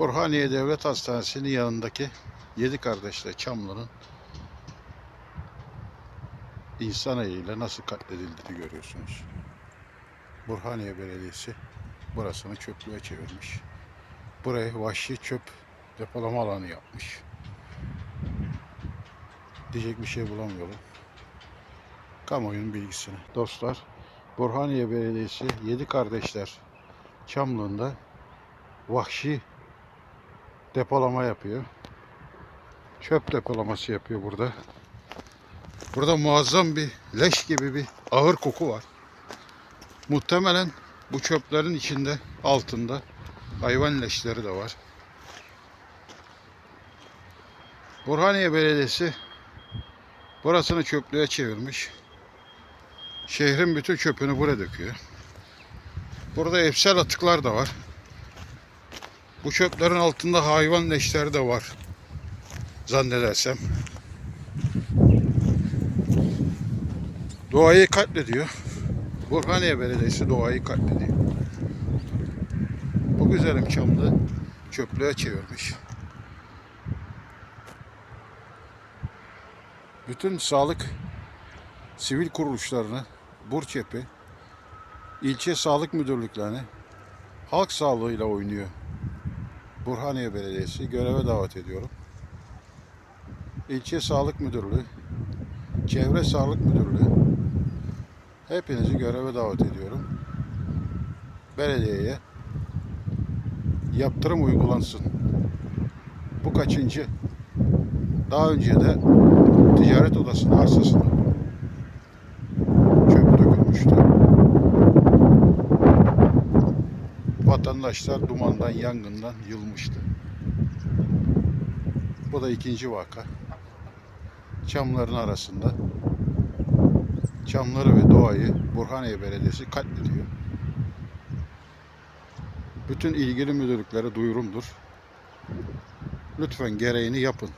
Burhaniye Devlet Hastanesi'nin yanındaki Yedi Kardeşler Çamlı'nın insan eliyle nasıl katledildiğini görüyorsunuz. Burhaniye Belediyesi burasını çöplüğe çevirmiş. Burayı vahşi çöp depolama alanı yapmış. Diyecek bir şey bulamıyorum. Kamuoyunun bilgisini. Dostlar, Burhaniye Belediyesi Yedi Kardeşler Çamlı'nda vahşi depolama yapıyor. Çöp depolaması yapıyor burada. Burada muazzam bir leş gibi bir ağır koku var. Muhtemelen bu çöplerin içinde altında hayvan leşleri de var. Burhaniye Belediyesi burasını çöplüğe çevirmiş. Şehrin bütün çöpünü buraya döküyor. Burada evsel atıklar da var. Bu çöplerin altında hayvan leşleri de var. Zannedersem. Doğayı katlediyor. Burhaniye Belediyesi doğayı katlediyor. Bu güzelim çamlı çöplüğe çevirmiş. Bütün sağlık sivil kuruluşlarını, Burçepi, ilçe sağlık müdürlüklerini halk sağlığıyla oynuyor. Burhaniye Belediyesi göreve davet ediyorum. İlçe Sağlık Müdürlüğü, Çevre Sağlık Müdürlüğü hepinizi göreve davet ediyorum. Belediyeye yaptırım uygulansın. Bu kaçıncı? Daha önce de ticaret odasının arsasına çöp dökülmüştü. Vatandaşlar dumandan, yangından yılmıştı. Bu da ikinci vaka. Çamların arasında çamları ve doğayı Burhaniye Belediyesi katlediyor. Bütün ilgili müdürlüklere duyurumdur. Lütfen gereğini yapın.